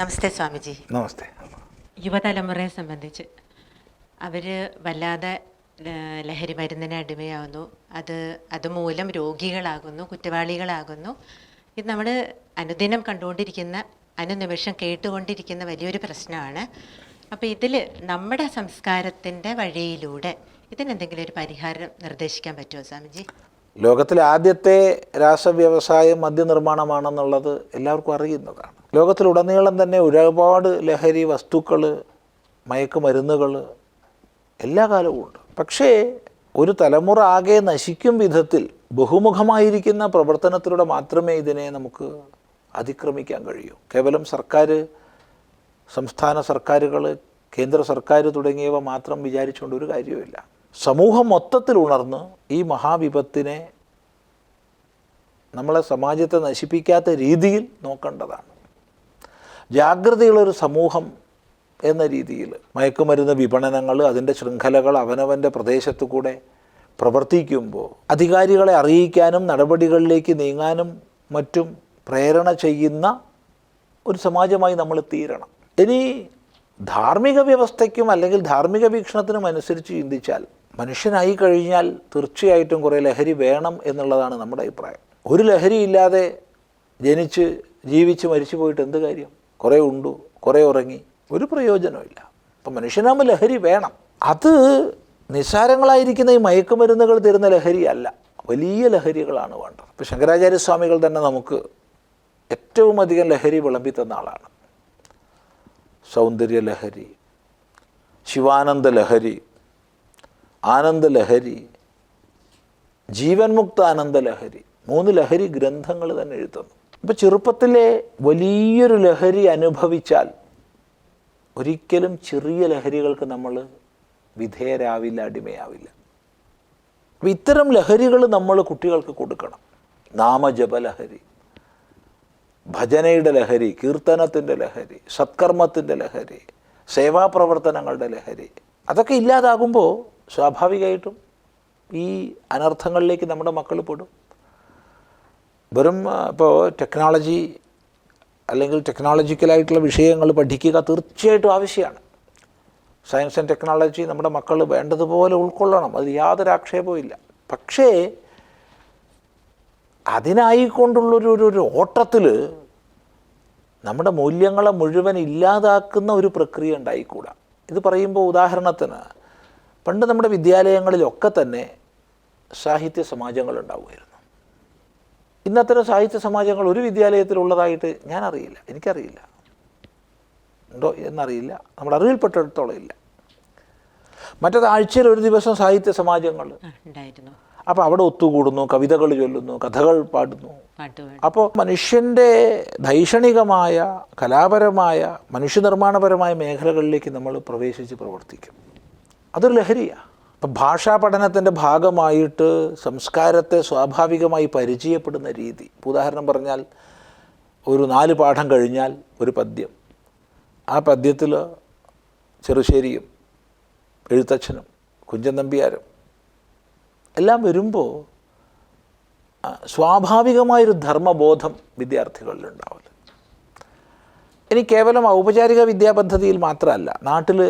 നമസ്തേ സ്വാമിജി. നമസ്തേ. യുവതലമുറയെ സംബന്ധിച്ച് അവർ വല്ലാതെ ലഹരി മരുന്നിന് അടിമയാവുന്നു. അത് അതുമൂലം രോഗികളാകുന്നു കുറ്റവാളികളാകുന്നു. ഇത് നമ്മൾ അനുദിനം കണ്ടുകൊണ്ടിരിക്കുന്ന അനുനിമിഷം കേട്ടുകൊണ്ടിരിക്കുന്ന വലിയൊരു പ്രശ്നമാണ്. അപ്പോൾ ഇതിൽ നമ്മുടെ സംസ്കാരത്തിന്റെ വഴിയിലൂടെ ഇതിനെന്തെങ്കിലും ഒരു പരിഹാരം നിർദ്ദേശിക്കാൻ പറ്റുമോ സ്വാമിജി? ലോകത്തിലെ ആദ്യത്തെ രാസവ്യവസായം മദ്യനിർമ്മാണമാണെന്നുള്ളത് എല്ലാവർക്കും അറിയുന്നതാണ്. ലോകത്തിലുടനീളം തന്നെ ഒരുപാട് ലഹരി വസ്തുക്കൾ മയക്കുമരുന്നുകൾ എല്ലാ കാലവും ഉണ്ട്. പക്ഷേ ഒരു തലമുറ ആകെ നശിക്കും വിധത്തിൽ ബഹുമുഖമായിരിക്കുന്ന പ്രവർത്തനത്തിലൂടെ മാത്രമേ ഇതിനെ നമുക്ക് അതിക്രമിക്കാൻ കഴിയൂ. കേവലം സർക്കാർ സംസ്ഥാന സർക്കാരുകൾ കേന്ദ്ര സർക്കാർ തുടങ്ങിയവ മാത്രം വിചാരിച്ചുകൊണ്ട് ഒരു കാര്യവുമില്ല. സമൂഹം മൊത്തത്തിൽ ഉണർന്ന് ഈ മഹാവിപത്തിനെ നമ്മളെ സമാജത്തെ നശിപ്പിക്കാത്ത രീതിയിൽ നോക്കേണ്ടതാണ്. ജാഗ്രതയുള്ളൊരു സമൂഹം എന്ന രീതിയിൽ മയക്കുമരുന്ന് വിപണനങ്ങൾ അതിന്റെ ശൃംഖലകൾ അവനവന്റെ പ്രദേശത്തു കൂടെ പ്രവർത്തിക്കുമ്പോൾ അധികാരികളെ അറിയിക്കാനും നടപടികളിലേക്ക് നീങ്ങാനും മറ്റും പ്രേരണ ചെയ്യുന്ന ഒരു സമാജമായി നമ്മൾ തീരണം. ഇനി ധാർമ്മിക വ്യവസ്ഥയ്ക്കും അല്ലെങ്കിൽ ധാർമ്മിക വീക്ഷണത്തിനും അനുസരിച്ച് ചിന്തിച്ചാൽ മനുഷ്യനായി കഴിഞ്ഞാൽ തീർച്ചയായിട്ടും കുറേ ലഹരി വേണം എന്നുള്ളതാണ് നമ്മുടെ അഭിപ്രായം. ഒരു ലഹരി ഇല്ലാതെ ജനിച്ച് ജീവിച്ച് മരിച്ചു പോയിട്ട് എന്ത് കാര്യം? കുറേ ഉണ്ടു കുറേ ഉറങ്ങി. ഒരു പ്രയോജനമില്ല അപ്പം മനുഷ്യനാമ ലഹരി വേണം. അത് നിസ്സാരങ്ങളായിരിക്കുന്ന ഈ മയക്കുമരുന്നുകൾ തരുന്ന ലഹരിയല്ല വലിയ ലഹരികളാണ് വേണ്ടത്. ഇപ്പോൾ ശങ്കരാചാര്യസ്വാമികൾ തന്നെ നമുക്ക് ഏറ്റവും അധികം ലഹരി വിളമ്പി തന്ന ആളാണ്. സൗന്ദര്യ ലഹരി ശിവാനന്ദ ലഹരി ആനന്ദ ലഹരി ജീവൻമുക്ത ആനന്ദ ലഹരി. മൂന്ന് ലഹരി ഗ്രന്ഥങ്ങൾ തന്നെ എഴുതുന്നു. ഇപ്പം ചെറുപ്പത്തിലെ വലിയൊരു ലഹരി അനുഭവിച്ചാൽ ഒരിക്കലും ചെറിയ ലഹരികൾക്ക് നമ്മൾ വിധേയരാവില്ല അടിമയാവില്ല. അപ്പം ഇത്തരം ലഹരികൾ നമ്മൾ കുട്ടികൾക്ക് കൊടുക്കണം. നാമജപ ലഹരി ഭജനയുടെ ലഹരി കീർത്തനത്തിന്റെ ലഹരി സത്കർമ്മത്തിന്റെ ലഹരി സേവാപ്രവർത്തനങ്ങളുടെ ലഹരി അതൊക്കെ ഇല്ലാതാകുമ്പോൾ സ്വാഭാവികമായിട്ടും ഈ അനർത്ഥങ്ങളിലേക്ക് നമ്മുടെ മക്കൾ പെടും. വെറും ഇപ്പോൾ ടെക്നോളജി അല്ലെങ്കിൽ ടെക്നോളജിക്കലായിട്ടുള്ള വിഷയങ്ങൾ പഠിക്കുക തീർച്ചയായിട്ടും ആവശ്യമാണ്. സയൻസ് ആൻഡ് ടെക്നോളജി നമ്മുടെ മക്കൾ വേണ്ടതുപോലെ ഉൾക്കൊള്ളണം അതിൽ യാതൊരു ആക്ഷേപവും ഇല്ല. പക്ഷേ അതിനായിക്കൊണ്ടുള്ളൊരു ഒരു ഒരു ഓട്ടത്തിൽ നമ്മുടെ മൂല്യങ്ങളെ മുഴുവൻ ഇല്ലാതാക്കുന്ന ഒരു പ്രക്രിയ ഉണ്ടായിക്കൂടാ. ഇത് പറയുമ്പോൾ ഉദാഹരണത്തിന് പണ്ട് നമ്മുടെ വിദ്യാലയങ്ങളിലൊക്കെ തന്നെ സാഹിത്യ സമാജങ്ങൾ ഉണ്ടാവുമായിരുന്നു ഇന്നത്തരം സാഹിത്യ സമാജങ്ങൾ ഒരു വിദ്യാലയത്തിലുള്ളതായിട്ട് ഞാൻ അറിയില്ല എനിക്കറിയില്ല. ഉണ്ടോ എന്നറിയില്ല. നമ്മുടെ അറിവിൽപ്പെട്ടിടത്തോളം ഇല്ല. മറ്റത് ആഴ്ചയിൽ ഒരു ദിവസം സാഹിത്യ സമാജങ്ങൾ. അപ്പോൾ അവിടെ ഒത്തുകൂടുന്നു കവിതകൾ ചൊല്ലുന്നു കഥകൾ പാടുന്നു. അപ്പോൾ മനുഷ്യന്റെ ധൈഷണികമായ കലാപരമായ മനുഷ്യനിർമ്മാണപരമായ മേഖലകളിലേക്ക് നമ്മൾ പ്രവേശിച്ച് പ്രവർത്തിക്കും. അതൊരു ലഹരിയാണ് അപ്പം ഭാഷാ പഠനത്തിന്റെ ഭാഗമായിട്ട് സംസ്കാരത്തെ സ്വാഭാവികമായി പരിചയപ്പെടുന്ന രീതി. ഉദാഹരണം പറഞ്ഞാൽ ഒരു നാല് പാഠം കഴിഞ്ഞാൽ ഒരു പദ്യം. ആ പദ്യത്തിൽ ചെറുശ്ശേരിയും എഴുത്തച്ഛനും കുഞ്ചൻ നമ്പ്യാരും എല്ലാം വരുമ്പോൾ സ്വാഭാവികമായൊരു ധർമ്മബോധം വിദ്യാർത്ഥികളിൽ വിദ്യാർത്ഥികളിലുണ്ടാവില്ല ഇനി കേവലം ഔപചാരിക വിദ്യാപദ്ധതിയിൽ മാത്രമല്ല നാട്ടിൽ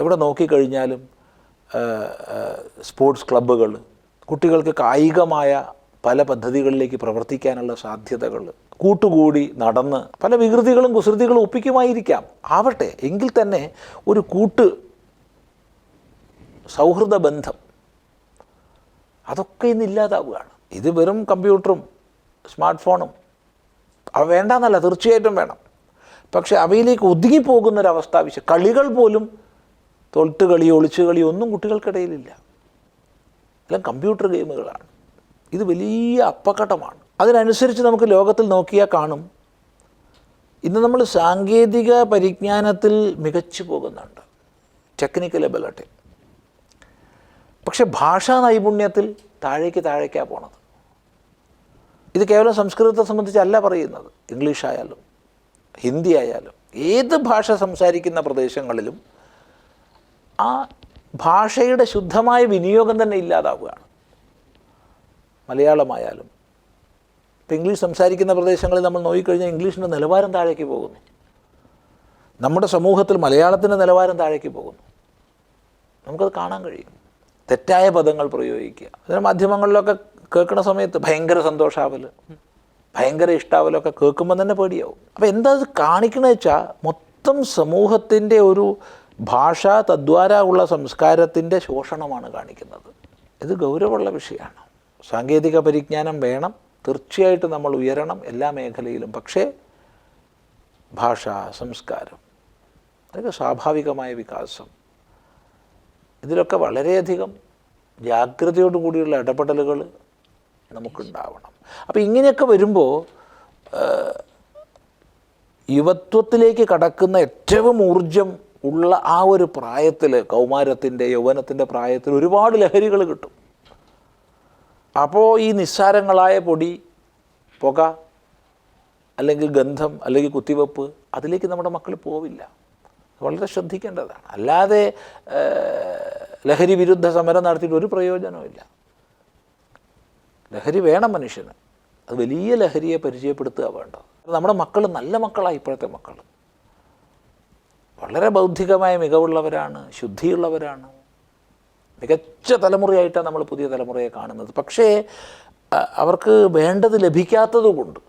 എവിടെ നോക്കിക്കഴിഞ്ഞാലും സ്പോർട്സ് ക്ലബ്ബുകൾ കുട്ടികൾക്ക് കായികമായ പല പദ്ധതികളിലേക്ക് പ്രവർത്തിക്കാനുള്ള സാധ്യതകൾ കൂട്ടുകൂടി നടന്ന് പല വികൃതികളും കുസൃതികളും ഒപ്പിക്കുമായിരിക്കാം. ആവട്ടെ എങ്കിൽ തന്നെ ഒരു കൂട്ട് സൗഹൃദ ബന്ധം അതൊക്കെ ഇന്ന് ഇല്ലാതാവുകയാണ്. ഇത് വെറും കമ്പ്യൂട്ടറും സ്മാർട്ട് ഫോണും അവ വേണ്ടെന്നല്ല തീർച്ചയായിട്ടും വേണം. പക്ഷെ അവയിലേക്ക് ഒതുങ്ങിപ്പോകുന്നൊരവസ്ഥ ആവശ്യം കളികൾ പോലും തൊട്ട് ഒളിച്ചുകളി ഒളിച്ചു കളി ഒന്നും കുട്ടികൾക്കിടയിലില്ല. എല്ലാം കമ്പ്യൂട്ടർ ഗെയിമുകളാണ് ഇത് വലിയ അപ്പകടമാണ് അതിനനുസരിച്ച് നമുക്ക് ലോകത്തിൽ നോക്കിയാൽ കാണും. ഇന്ന് നമ്മൾ സാങ്കേതിക പരിജ്ഞാനത്തിൽ മികച്ചു പോകുന്നുണ്ട്. ടെക്നിക്കൽ എബിലിറ്റി പക്ഷെ ഭാഷാ നൈപുണ്യത്തിൽ താഴേക്ക് താഴേക്കാണ് പോണത്. ഇത് കേവലം സംസ്കൃതത്തെ സംബന്ധിച്ചല്ല പറയുന്നത്. ഇംഗ്ലീഷായാലും ഹിന്ദി ആയാലും ഏത് ഭാഷ സംസാരിക്കുന്ന പ്രദേശങ്ങളിലും ആ ഭാഷയുടെ ശുദ്ധമായ വിനിയോഗം തന്നെ ഇല്ലാതാവുകയാണ്. മലയാളമായാലും ഇപ്പം ഇംഗ്ലീഷ് സംസാരിക്കുന്ന പ്രദേശങ്ങളിൽ നമ്മൾ നോക്കിക്കഴിഞ്ഞാൽ ഇംഗ്ലീഷിന്റെ നിലവാരം താഴേക്ക് പോകുന്നു. നമ്മുടെ സമൂഹത്തിൽ മലയാളത്തിന്റെ നിലവാരം താഴേക്ക് പോകുന്നു. നമുക്കത് കാണാൻ കഴിയും. തെറ്റായ പദങ്ങൾ പ്രയോഗിക്കുക. അതിന് മാധ്യമങ്ങളിലൊക്കെ കേൾക്കുന്ന സമയത്ത് ഭയങ്കര സന്തോഷാവൽ ഭയങ്കര ഇഷ്ടാവലൊക്കെ കേൾക്കുമ്പോൾ തന്നെ പേടിയാവും. അപ്പോൾ എന്താ ഇത് കാണിക്കണമെന്ന് വെച്ചാൽ മൊത്തം സമൂഹത്തിന്റെ ഒരു ഭാഷ തദ്വാര ഉള്ള സംസ്കാരത്തിന്റെ ശോഷണമാണ് കാണിക്കുന്നത്. ഇത് ഗൗരവമുള്ള വിഷയമാണ്. സാങ്കേതിക പരിജ്ഞാനം വേണം തീർച്ചയായിട്ടും നമ്മൾ ഉയരണം എല്ലാ മേഖലയിലും. പക്ഷേ ഭാഷ സംസ്കാരം അതൊക്കെ സ്വാഭാവികമായ വികാസം. ഇതിലൊക്കെ വളരെയധികം ജാഗ്രതയോടു കൂടിയുള്ള ഇടപെടലുകൾ നമുക്കുണ്ടാവണം. അപ്പോൾ ഇങ്ങനെയൊക്കെ വരുമ്പോൾ യുവത്വത്തിലേക്ക് കടക്കുന്ന ഏറ്റവും ഊർജം ഉള്ള ആ ഒരു പ്രായത്തിൽ കൗമാരത്തിന്റെ യൗവനത്തിന്റെ പ്രായത്തിൽ ഒരുപാട് ലഹരികൾ കിട്ടും. അപ്പോൾ ഈ നിസ്സാരങ്ങളായ പൊടി പുക അല്ലെങ്കിൽ ഗന്ധം അല്ലെങ്കിൽ കുത്തിവെപ്പ് അതിലേക്ക് നമ്മുടെ മക്കൾ പോവില്ല. വളരെ ശ്രദ്ധിക്കേണ്ടതാണ്. അല്ലാതെ ലഹരി വിരുദ്ധ സമരം നടത്തിയിട്ട് ഒരു പ്രയോജനവുമില്ല ലഹരി വേണം മനുഷ്യന്. അത് വലിയ ലഹരിയെ പരിചയപ്പെടുത്തുക വേണ്ടത്. നമ്മുടെ മക്കൾ നല്ല മക്കളാണ് ഇപ്പോഴത്തെ മക്കൾ വളരെ ബൗദ്ധികമായ മികവുള്ളവരാണ് ശുദ്ധിയുള്ളവരാണ്. മികച്ച തലമുറയായിട്ടാണ് നമ്മൾ പുതിയ തലമുറയെ കാണുന്നത്. പക്ഷേ അവർക്ക് വേണ്ടത് ലഭിക്കാത്തതുകൊണ്ട്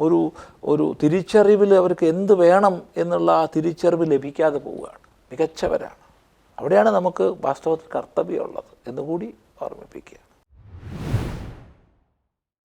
ഒരു ഒരു തിരിച്ചറിവിൽ അവർക്ക് എന്ത് വേണം എന്നുള്ള ആ തിരിച്ചറിവ് ലഭിക്കാതെ പോവുകയാണ്. മികച്ചവരാണ്. അവിടെയാണ് നമുക്ക് വാസ്തവത്തിൽ കർത്തവ്യമുള്ളത് എന്നുകൂടി ഓർമ്മിപ്പിക്കുക.